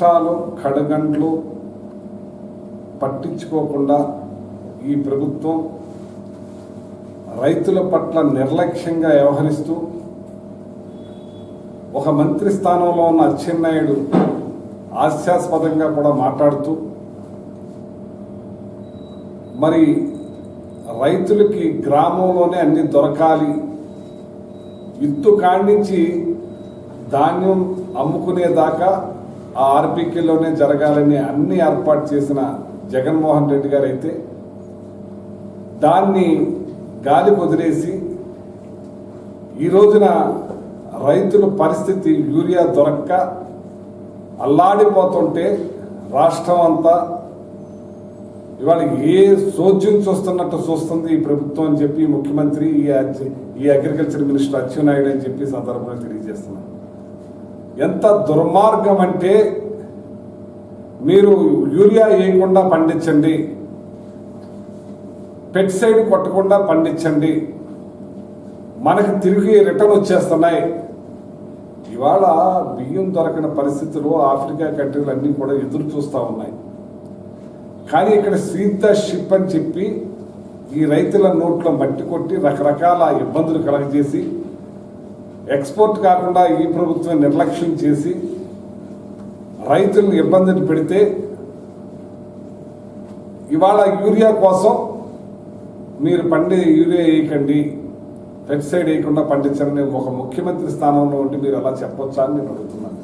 కష్టాలు కడగంట్లు పట్టించుకోకుండా ఈ ప్రభుత్వం రైతుల పట్ల నిర్లక్ష్యంగా వ్యవహరిస్తూ ఒక మంత్రి స్థానంలో ఉన్న అచ్చెన్నాయుడు హాస్యాస్పదంగా కూడా మాట్లాడుతూ మరి రైతులకి గ్రామంలోనే అన్ని దొరకాలి విత్తు కాడించి ధాన్యం అమ్ముకునేదాకా ఆ ఆర్పీకేలోనే జరగాలని అన్ని ఏర్పాటు చేసిన జగన్మోహన్ రెడ్డి గారు అయితే దాన్ని గాలి వదిలేసి ఈ రోజున రైతుల పరిస్థితి యూరియా దొరక్క అల్లాడిపోతుంటే రాష్ట్రం అంతా ఇవాళ ఏ సోద్యం చూస్తున్నట్టు చూస్తుంది ఈ ప్రభుత్వం అని చెప్పి ముఖ్యమంత్రి ఈ ఈ అగ్రికల్చర్ మినిస్టర్ అచ్చెన్నాయుడు అని చెప్పి సందర్భంగా తెలియజేస్తున్నారు. ఎంత దుర్మార్గం అంటే మీరు యూరియా వేయకుండా పండించండి పెస్టిసైడ్ కొట్టకుండా పండించండి మనకు తిరిగి రిటర్న్ వచ్చేస్తున్నాయి. ఇవాళ బియ్యం దొరకని పరిస్థితులు ఆఫ్రికా కంట్రీలు అన్నీ కూడా ఎదురు చూస్తూ ఉన్నాయి. కానీ ఇక్కడ సీత షిప్ అని చెప్పి ఈ రైతుల నోట్లో మట్టి కొట్టి రకరకాల ఇబ్బందులు కలగజేసి ఎక్స్పోర్ట్ కాకుండా ఈ ప్రభుత్వం నిర్లక్ష్యం చేసి రైతులను ఇబ్బందిని పెడితే ఇవాళ యూరియా కోసం మీరు పండే యూరియా వేయకండి పెస్టిసైడ్ వేయకుండా పండించండి ఒక ముఖ్యమంత్రి స్థానంలో ఉండి మీరు అలా చెప్పొచ్చా అని నేను అడుగుతున్నాను.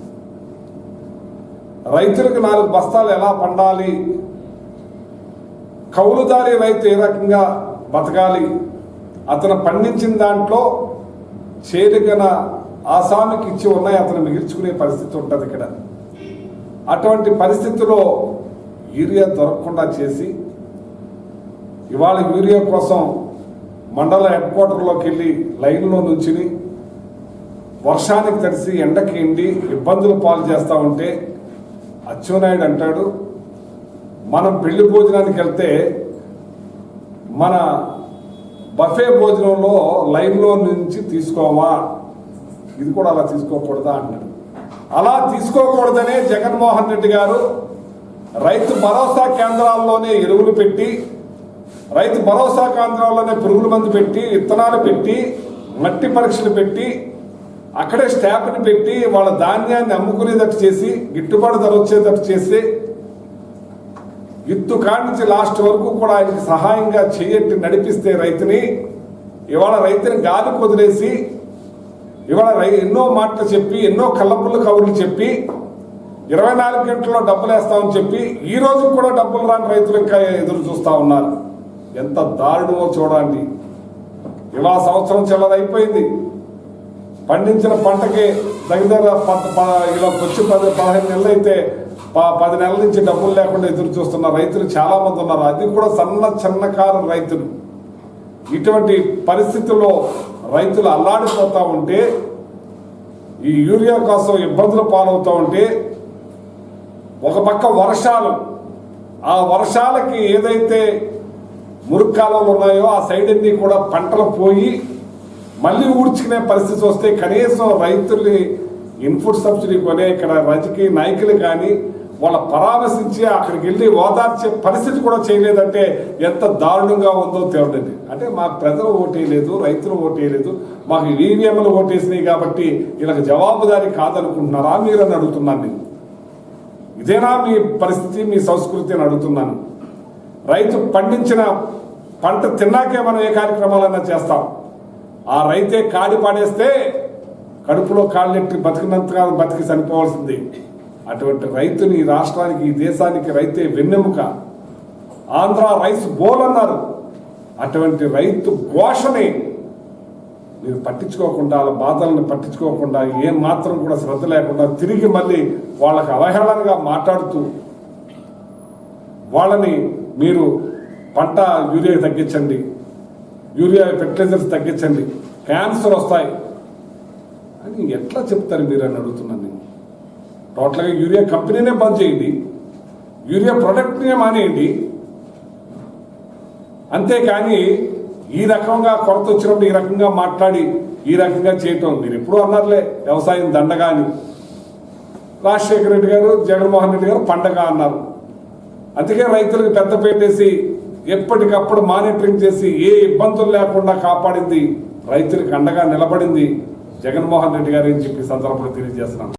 రైతులకు నాలుగు బస్తాలు ఎలా పండాలి? కౌలుదారి రైతు ఏ రకంగా బతకాలి? అతను పండించిన దాంట్లో చేరికన ఆసామికి ఇచ్చి ఉన్నాయి అతను మిగిల్చుకునే పరిస్థితి ఉంటుంది ఇక్కడ. అటువంటి పరిస్థితిలో యూరియా దొరకకుండా చేసి ఇవాళ యూరియా కోసం మండల హెడ్ క్వార్టర్లోకి వెళ్ళి లైన్లో నుంచి వర్షానికి తడిసి ఎండకి ఎండి ఇబ్బందులు పాలు చేస్తూ ఉంటే అచ్చెన్నాయుడు అంటాడు మనం పెళ్ళి భోజనానికి వెళ్తే మన బఫే భోజనంలో లైన్లో నుంచి తీసుకోవా? ఇది కూడా అలా తీసుకోకూడదా అన్నాడు అలా తీసుకోకూడదనే జగన్మోహన్ రెడ్డి గారు రైతు భరోసా కేంద్రాల్లోనే ఎరువులు పెట్టి రైతు భరోసా కేంద్రాల్లోనే పురుగుల మందు పెట్టి విత్తనాలు పెట్టి మట్టి పరీక్షలు పెట్టి అక్కడే స్టాఫ్ని పెట్టి వాళ్ళ ధాన్యాన్ని అమ్ముకునేటట్టు చేసి గిట్టుబాటు ధర వచ్చేటట్టు చేసి ఇత్తు కాడించి లాస్ట్ వరకు కూడా ఆయనకి సహాయంగా చేయట్టి నడిపిస్తే రైతుని ఇవాళ రైతుని గాలి వదిలేసి ఇవాళ రై ఎన్నో మాటలు చెప్పి ఎన్నో కళ్ళపుల్ల కబుర్లు చెప్పి ఇరవై నాలుగు గంటల్లో డబ్బులు వేస్తామని చెప్పి ఈ రోజు కూడా డబ్బులు రాని రైతులు ఇంకా ఎదురు చూస్తూ ఉన్నారు. ఎంత దారుణమో చూడండి. ఇవాళ సంవత్సరం చిల్లరైపోయింది పండించిన పంటకి దగ్గర ప- ఇలా వచ్చి పది పదిహేను నెలలు అయితే పది నెలల నుంచి డబ్బులు లేకుండా ఎదురు చూస్తున్న రైతులు చాలా మంది ఉన్నారు. అది కూడా సన్న చిన్నకారు రైతులు. ఇటువంటి పరిస్థితుల్లో రైతులు అల్లాడిపోతూ ఉంటే ఈ యూరియా కోసం ఇబ్బందులు పాలవుతూ ఉంటే ఒక పక్క వర్షాలు ఆ వర్షాలకి ఏదైతే మురుక్కాలలో ఉన్నాయో ఆ సైడ్ అన్ని కూడా పంటలు పోయి మళ్ళీ ఊడ్చుకునే పరిస్థితి వస్తే కనీసం రైతుల్ని ఇన్పుట్ సబ్సిడీ కొనే ఇక్కడ రాజకీయ నాయకులు కానీ వాళ్ళ పరామర్శించి అక్కడికి వెళ్ళి ఓదార్చే పరిస్థితి కూడా చేయలేదంటే ఎంత దారుణంగా ఉందో తెలియదు అంటే మా ప్రజలు ఓటేయలేదు రైతులు ఓటేయలేదు మాకు ఈవీఎంలు ఓటేసినాయి కాబట్టి వీళ్ళకి జవాబుదారీ కాదనుకుంటున్నారా మీరని అడుగుతున్నాను నేను. ఇదేనా మీ పరిస్థితి మీ సంస్కృతి అని అడుగుతున్నాను. రైతు పండించిన పంట తిన్నాకే మనం ఏ కార్యక్రమాలన్నా చేస్తాం. ఆ రైతే కాడి పాడేస్తే కడుపులో కాళ్ళెట్టి బతికినంతగా బతికి చనిపోవాల్సింది. అటువంటి రైతుని ఈ రాష్ట్రానికి ఈ దేశానికి రైతే వెన్నెముక. ఆంధ్ర రైస్ బోల్ అన్నారు. అటువంటి రైతు ఘోషని. మీరు పట్టించుకోకుండా వాళ్ళ బాధలను పట్టించుకోకుండా ఏం మాత్రం కూడా శ్రద్ధ లేకుండా తిరిగి మళ్ళీ వాళ్ళకి అవహేళనగా మాట్లాడుతూ వాళ్ళని మీరు పంట యూరియా తగ్గించండి. యూరియా ఫెర్టిలైజర్స్ తగ్గించండి. క్యాన్సర్ వస్తాయి. అని ఎట్లా చెప్తారు మీరు అని అడుగుతున్నాను నేను. టోటల్గా యూరియా కంపెనీనే బంద్ చేయండి. యూరియా ప్రొడక్ట్నే మానేయండి. అంతేకాని ఈ రకంగా కొరత వచ్చినప్పుడు ఈ రకంగా మాట్లాడి ఈ రకంగా చేయటం మీరు ఎప్పుడు అన్నారులే వ్యవసాయం దండగా అని. రాజశేఖర రెడ్డి గారు జగన్మోహన్ రెడ్డి గారు పండగ అన్నారు. అందుకే రైతులకు పెద్ద పెట్టేసి ఎప్పటికప్పుడు మానిటరింగ్ చేసి ఏ ఇబ్బందులు లేకుండా కాపాడింది. రైతులకు అండగా నిలబడింది జగన్మోహన్ రెడ్డి గారు అని చెప్పి సందర్భంలో తెలియజేస్తున్నాను.